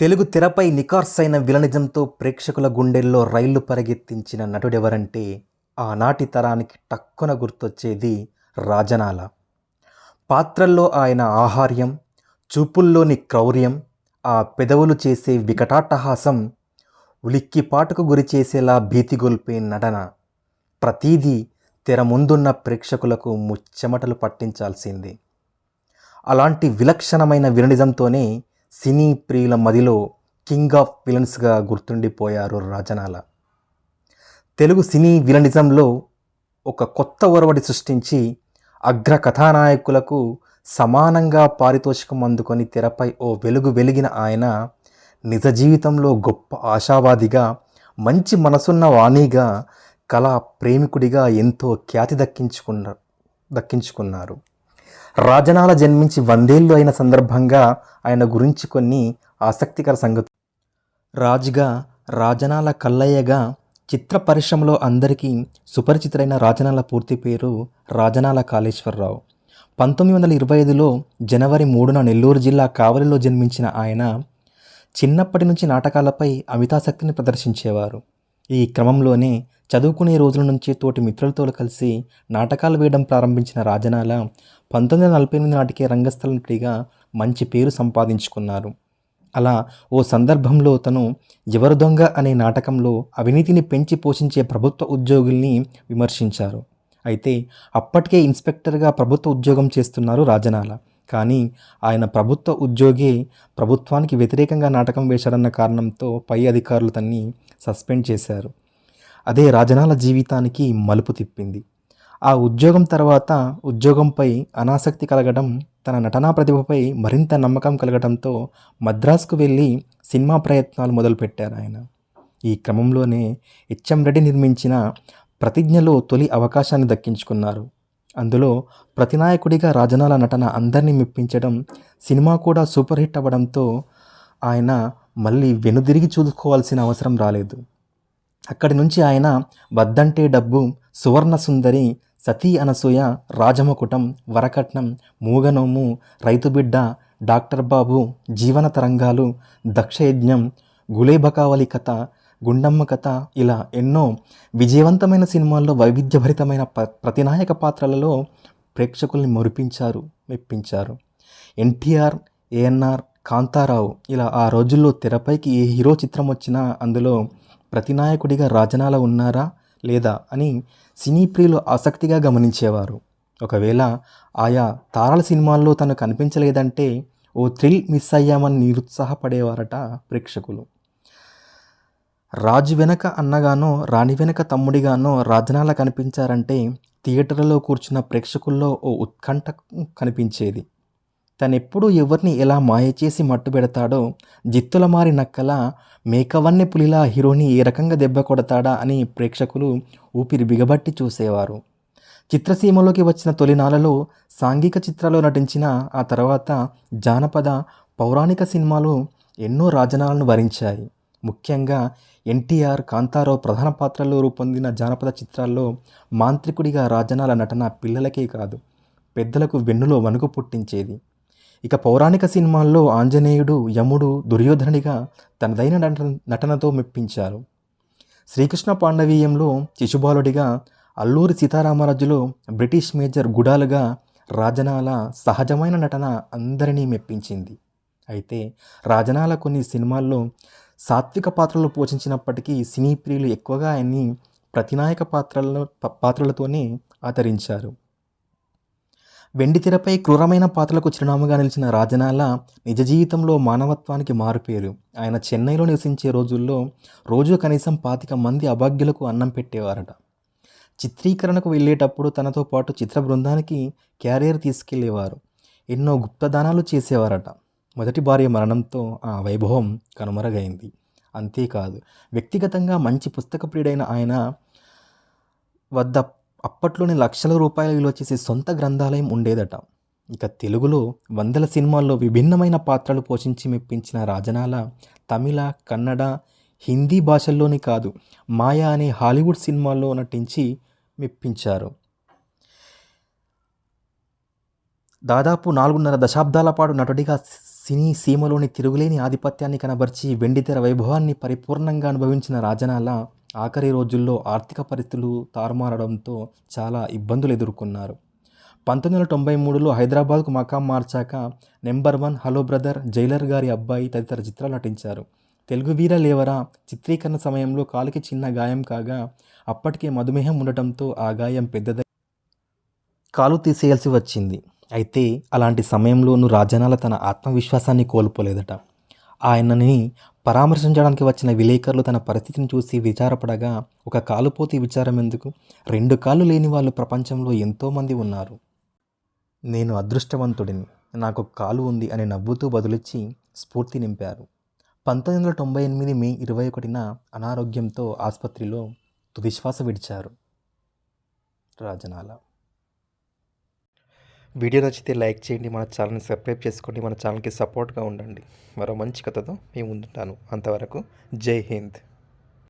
తెలుగు తెరపై నికార్సైన విలనిజంతో ప్రేక్షకుల గుండెల్లో రైళ్ళు పరిగెత్తించిన నటుడెవరంటే ఆనాటి తరానికి టక్కున గుర్తొచ్చేది రాజనాల. పాత్రల్లో ఆయన ఆహార్యం చూపుల్లోని క్రౌర్యం ఆ పెదవులు చేసే వికటాట్టహాసం ఉలిక్కిపాటుకు గురి చేసేలా భీతిగొల్పే నటన. ప్రతీదీ తెర ముందున్న ప్రేక్షకులకు ముచ్చెమటలు పట్టించాల్సిందే. అలాంటి విలక్షణమైన విలనిజంతోనే సినీ ప్రియుల మదిలో కింగ్ ఆఫ్ విలన్స్గా గుర్తుండిపోయారు రాజనాల. తెలుగు సినీ విలనిజంలో ఒక కొత్త ఒరవడి సృష్టించి అగ్ర కథానాయకులకు సమానంగా పారితోషికం అందుకొని తెరపై ఓ వెలుగు వెలిగిన ఆయన నిజ జీవితంలో గొప్ప ఆశావాదిగా మంచి మనసున్న వాణిగా కళా ప్రేమికుడిగా ఎంతో ఖ్యాతి దక్కించుకున్న దక్కించుకున్నారు. రాజనాల జన్మించి వందేళ్ళు అయిన సందర్భంగా ఆయన గురించి కొన్ని ఆసక్తికర సంగతి రాజుగా రాజనాల కల్లయ్యగా చిత్ర పరిశ్రమలో అందరికీ సుపరిచితులైన రాజనాల పూర్తి పేరు రాజనాల కాళేశ్వరరావు. పంతొమ్మిది వందల ఇరవై ఐదులో జనవరి మూడున నెల్లూరు జిల్లా కావలిలో జన్మించిన ఆయన చిన్నప్పటి నుంచి నాటకాలపై అమితాసక్తిని ప్రదర్శించేవారు. ఈ క్రమంలోనే చదువుకునే రోజుల నుంచి తోటి మిత్రులతో కలిసి నాటకాలు వేయడం ప్రారంభించిన రాజనాల పంతొమ్మిది వందల నలభై ఎనిమిది నాటికే రంగస్థల నటుడిగా మంచి పేరు సంపాదించుకున్నారు. అలా ఓ సందర్భంలో తను ఎవరు దొంగ అనే నాటకంలో అవినీతిని పెంచి పోషించే ప్రభుత్వ ఉద్యోగుల్ని విమర్శించారు. అయితే అప్పటికే ఇన్స్పెక్టర్గా ప్రభుత్వ ఉద్యోగం చేస్తున్నారు రాజనాల. కానీ ఆయన ప్రభుత్వ ఉద్యోగి ప్రభుత్వానికి వ్యతిరేకంగా నాటకం వేశాడన్న కారణంతో పై అధికారులు తన్ని సస్పెండ్ చేశారు. అదే రాజనాల జీవితానికి మలుపు తిప్పింది. ఆ ఉద్యోగం తర్వాత ఉద్యోగంపై అనాసక్తి కలగడం తన నటనా ప్రతిభపై మరింత నమ్మకం కలగడంతో మద్రాసుకు వెళ్ళి సినిమా ప్రయత్నాలు మొదలుపెట్టారు ఆయన. ఈ క్రమంలోనే హెచ్ఎం రెడ్డి నిర్మించిన ప్రతిజ్ఞలో తొలి అవకాశాన్ని దక్కించుకున్నారు. అందులో ప్రతినాయకుడిగా రాజనాల నటన అందరినీ మెప్పించడం సినిమా కూడా సూపర్ హిట్ అవ్వడంతో ఆయన మళ్ళీ వెనుదిరిగి చూసుకోవాల్సిన అవసరం రాలేదు. అక్కడి నుంచి ఆయన వద్దంటే డబ్బు సువర్ణ సుందరి సతీ అనసూయ రాజమకుటం వరకట్నం మూగనోము రైతుబిడ్డ డాక్టర్ బాబు జీవన తరంగాలు దక్షయజ్ఞం గులేబకావలి కథ గుండమ్మ కథ ఇలా ఎన్నో విజయవంతమైన సినిమాల్లో వైవిధ్యభరితమైన ప ప్రతినాయక పాత్రలలో ప్రేక్షకుల్ని మురిపించారు మెప్పించారు. ఎన్టీఆర్ ఏఎన్ఆర్ కాంతారావు ఇలా ఆ రోజుల్లో తెరపైకి ఏ హీరో చిత్రం వచ్చినా అందులో ప్రతినాయకుడిగా రాజనాల ఉన్నారా లేదా అని సినీ ప్రియులు ఆసక్తిగా గమనించేవారు. ఒకవేళ ఆయా తారల సినిమాల్లో తను కనిపించలేదంటే ఓ థ్రిల్ మిస్ అయ్యామని నిరుత్సాహపడేవారట ప్రేక్షకులు. రాజు వెనక అన్నగానో రాణి వెనక తమ్ముడిగానో రాజనాల కనిపించారంటే థియేటర్లో కూర్చున్న ప్రేక్షకుల్లో ఓ ఉత్కంఠ కనిపించేది. తనెప్పుడు ఎవరిని ఎలా మాయ చేసి మట్టు పెడతాడో జిత్తుల మారి నక్కల మేకవన్నె పులిలా హీరోని ఏ రకంగా దెబ్బ కొడతాడా అని ప్రేక్షకులు ఊపిరి బిగబట్టి చూసేవారు. చిత్రసీమలోకి వచ్చిన తొలినాలలో సాంఘిక చిత్రాలు నటించిన ఆ తర్వాత జానపద పౌరాణిక సినిమాలు ఎన్నో రాజనాలను వరించాయి. ముఖ్యంగా ఎన్టీఆర్ కాంతారావు ప్రధాన పాత్రల్లో రూపొందిన జానపద చిత్రాల్లో మాంత్రికుడిగా రాజనాల నటన పిల్లలకే కాదు పెద్దలకు వెన్నులో వణుకు పుట్టించేది. ఇక పౌరాణిక సినిమాల్లో ఆంజనేయుడు యముడు దుర్యోధనుడిగా తనదైన నటన నటనతో మెప్పించారు. శ్రీకృష్ణ పాండవీయంలో శిశుబాలుడిగా అల్లూరి సీతారామరాజులో బ్రిటిష్ మేజర్ గుడాలుగా రాజనాల సహజమైన నటన అందరినీ మెప్పించింది. అయితే రాజనాల కొన్ని సినిమాల్లో సాత్విక పాత్రలు పోషించినప్పటికీ సినీ ప్రియులు ఎక్కువగా ఆయన్ని ప్రతినాయక పాత్రల పాత్రలతోనే ఆదరించారు. వెండి తెరపై క్రూరమైన పాత్రలకు చిరునామాగా నిలిచిన రాజనాల నిజ జీవితంలో మానవత్వానికి మారుపేరు. ఆయన చెన్నైలో నివసించే రోజుల్లో రోజు కనీసం పాతిక మంది అభాగ్యులకు అన్నం పెట్టేవారట. చిత్రీకరణకు వెళ్ళేటప్పుడు తనతో పాటు చిత్ర బృందానికి క్యారియర్ తీసుకెళ్ళేవారు. ఎన్నో గుప్తదానాలు చేసేవారట. మొదటి భార్య మరణంతో ఆ వైభవం కనుమరుగైంది. అంతేకాదు వ్యక్తిగతంగా మంచి పుస్తక ప్రియుడైన ఆయన వద్ద అప్పట్లోని లక్షల రూపాయల విలువ చేసే సొంత గ్రంథాలయం ఉండేదట. ఇక తెలుగులో వందల సినిమాల్లో విభిన్నమైన పాత్రలు పోషించి మెప్పించిన రాజనాల తమిళ కన్నడ హిందీ భాషల్లోనే కాదు మాయా అనే హాలీవుడ్ సినిమాల్లో నటించి మెప్పించారు. దాదాపు నాలుగున్నర దశాబ్దాల పాటు నటుడిగా సినీ సీమలోని తిరుగులేని ఆధిపత్యాన్ని కనబర్చి వెండితెర వైభవాన్ని పరిపూర్ణంగా అనుభవించిన రాజనాల ఆఖరి రోజుల్లో ఆర్థిక పరిస్థితులు తారుమారడంతో చాలా ఇబ్బందులు ఎదుర్కొన్నారు. పంతొమ్మిది వందల తొంభై మూడులో హైదరాబాద్కు మకాం మార్చాక number one hello brother jailer గారి అబ్బాయి తదితర చిత్రాలు నటించారు. తెలుగు వీర లేవరా చిత్రీకరణ సమయంలో కాలుకి చిన్న గాయం కాగా అప్పటికే మధుమేహం ఉండటంతో ఆ గాయం పెద్దదై కాలు తీసేయాల్సి వచ్చింది. అయితే అలాంటి సమయంలోనూ రాజనాల తన ఆత్మవిశ్వాసాన్ని కోల్పోలేదట. ఆయనని పరామర్శించడానికి వచ్చిన విలేకరులు తన పరిస్థితిని చూసి విచారపడగా ఒక కాలుపోతే విచారం ఎందుకు? రెండు కాళ్ళు లేని వాళ్ళు ప్రపంచంలో ఎంతోమంది ఉన్నారు. నేను అదృష్టవంతుడిని. నాకు కాలు ఉంది అని నవ్వుతూ బదులిచ్చి స్ఫూర్తి నింపారు. పంతొమ్మిది వందల తొంభై ఎనిమిది మే ఇరవై ఒకటిన అనారోగ్యంతో ఆసుపత్రిలో తుదిశ్వాస విడిచారు. రాజనాల వీడియో నచ్చితే లైక్ చేయండి మన ఛానల్ని సబ్స్క్రైబ్ చేసుకోండి మన ఛానల్కి సపోర్ట్గా ఉండండి. మరో మంచి కథతో మేము ఉంటాను అంతవరకు జై హింద్.